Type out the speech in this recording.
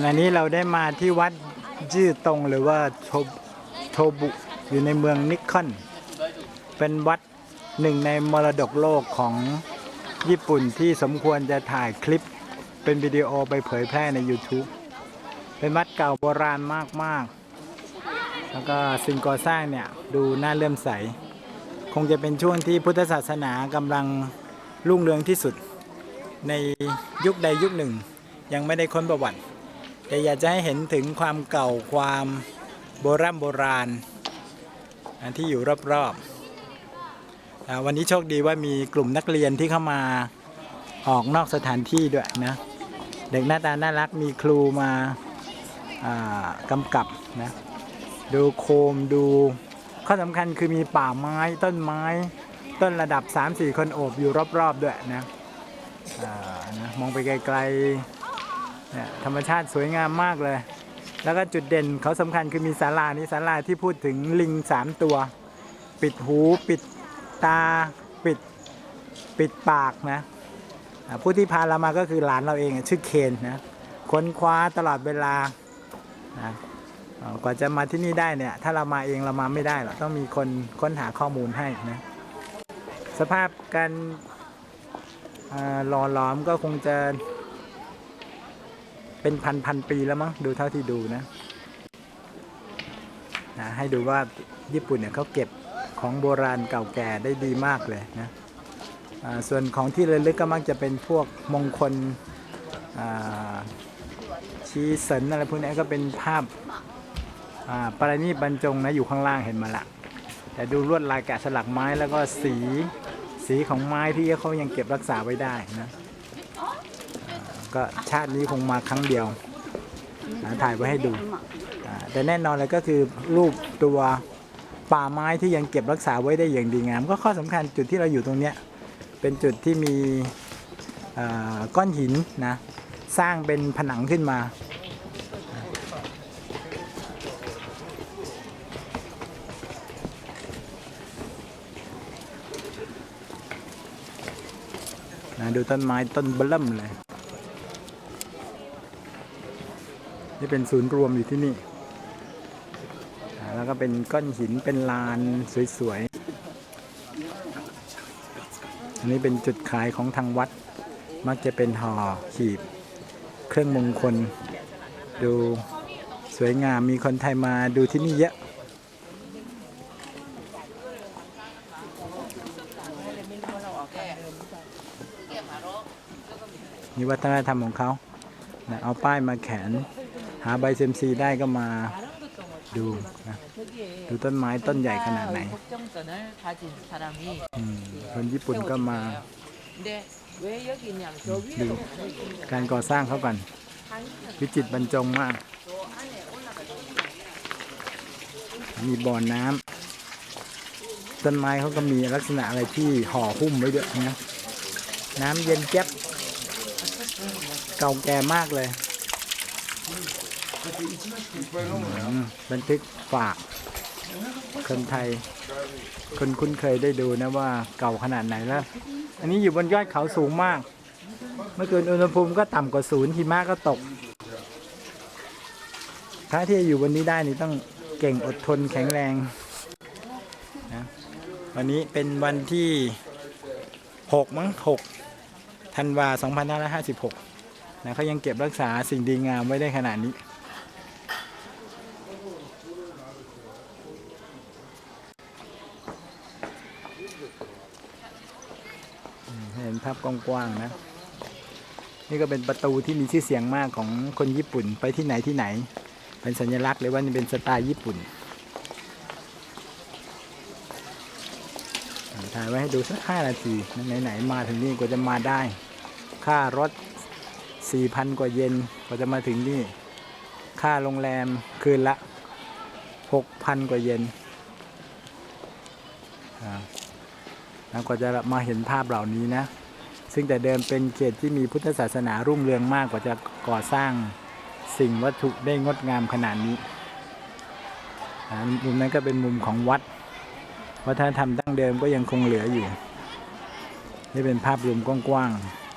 ขณะนี้เราได้มาที่วัดจื้อตงหรือว่าโทโทบุอยู่ในเมืองนิคอน เป็นวัดหนึ่งในมรดกโลกของญี่ปุ่นที่สมควรจะถ่ายคลิปเป็นวิดีโอไปเผยแพร่ใน YouTube เป็นวัดเก่าโบราณมาก ๆ แล้วก็สิ่งก่อสร้างเนี่ย ดูน่าเลื่อมใส คงจะเป็นช่วงที่พุทธศาสนากำลังรุ่งเรืองที่สุด ในยุคใดยุคหนึ่ง ยังไม่ได้ค้นประวัติ แต่อยากจะให้เห็นถึงความเก่าความโบราณโบราณที่อยู่รอบๆอ่าวันนี้โชคดีว่ามีกลุ่มนักเรียนที่เข้ามาออกนอกสถานที่ด้วยนะ เด็กหน้าตาน่ารักมีครูมากำกับนะดูโคมดูข้อสำคัญคือมีป่าไม้ต้นไม้ ต้นระดับ 3-4 คนโอบอยู่รอบๆด้วยนะนะ มองไปไกลๆ เนี่ยธรรมชาติสวยงามมากเลย แล้วก็จุดเด่นเขาสำคัญคือมีศาลานี้ศาลาที่พูดถึงลิง3ตัว ปิดหูปิดตาปิดปิดปากนะผู้ที่พาเรามาก็คือหลานเราเองชื่อเคนนะค้นคว้าตลอดเวลานะกว่าจะมาที่นี่ได้เนี่ย ถ้าเรามาเองเรามาไม่ได้หรอกต้องมีคนค้นหาข้อมูลให้นะสภาพการหล่อหลอมก็คงจะ เป็นพันพันปีแล้วมั้งดูเท่าที่ดูนะนะให้ดูว่าญี่ปุ่นเนี่ยเขาเก็บของโบราณเก่าแก่ได้ดีมากเลยนะส่วนของที่ระลึกก็มักจะเป็นพวกมงคลชีเสินอะไรพวกนี้ก็เป็นภาพาปราณีบรรจงนะอยู่ข้างล่างเห็นมาละแต่ดูลวดลายแกะสลักไม้แล้วก็สีสีของไม้ที่เขายังเก็บรักษาไว้ได้นะ ก็ชาตินี้คงมาครั้งเดียวนะถ่ายไว้ให้ดูแต่แน่นอนเลยก็คือรูปตัวป่าไม้ที่ยังเก็บรักษาไว้ได้อย่างดีงาม ก็ข้อสำคัญจุดที่เราอยู่ตรงเนี้ยเป็นจุดที่มีก้อนหินนะสร้างเป็นผนังขึ้นมานะดูต้นไม้ต้นเบิ่มเลย นี่เป็นศูนย์รวมอยู่ที่นี่ แล้วก็เป็นก้อนหินเป็นลานสวยๆ อันนี้เป็นจุดขายของทางวัด มักจะเป็นห่อขีบ เครื่องมงคล ดูสวยงามมีคนไทยมาดูที่นี่เยอะนี่วัฒนธรรมของเขา เอาป้ายมาแขน หาใบเซมซีได้ก็มาดูนะดูต้นไม้ต้นใหญ่ขนาดไหนคนญี่ปุ่นก็มาดูการก่อสร้างเขากันวิจิตบรรจงมาก มีบ่อน้ำต้นไม้เขาก็มีลักษณะอะไรที่ห่อหุ้มไว้ด้วยนะน้ำเย็นแจ๊บเก่าแก่มากเลย อืมบันทึกฝาก คนไทย คนคุ้นเคยได้ดูนะว่าเก่าขนาดไหนแล้ว อันนี้อยู่บนยอดเขาสูงมาก เมื่อคืนอุณหภูมิก็ต่ำกว่าศูนย์หิมะก็ตก ถ้าที่จะอยู่บนนี้ได้นี่ต้องเก่งอดทนแข็งแรงนะวันนี้เป็นวันที่ 6 มั้ง6ธันวา2556นะเขายังเก็บรักษาสิ่งดีงามไว้ได้ขนาดนี้ อืมให้เห็น ภาพกว้างๆนะ นี่ก็เป็นประตูที่มีชื่อเสียงมากของคนญี่ปุ่นไปที่ไหนที่ไหน เป็นสัญลักษณ์เลยว่านี่เป็นสไตล์ญี่ปุ่นถ่ายไว้ให้ดูสักห้านาทีไหนๆมาถึงนี่กว่าจะมาได้ ค่ารถสี่พันกว่าเยนกว่าจะมาถึงนี่ ค่าโรงแรมคืนละหกพันกว่าเยนแล้วกว่าจะมาเห็นภาพเหล่านี้นะ ซึ่งแต่เดิมเป็นเขตที่มีพุทธศาสนารุ่งเรืองมากกว่าจะก่อสร้างสิ่งวัตถุได้งดงามขนาดนี้มุมนั้นก็เป็นมุมของวัดวัฒนธรรมดั้งเดิมก็ยังคงเหลืออยู่ นี่เป็นภาพรวมกว้างๆ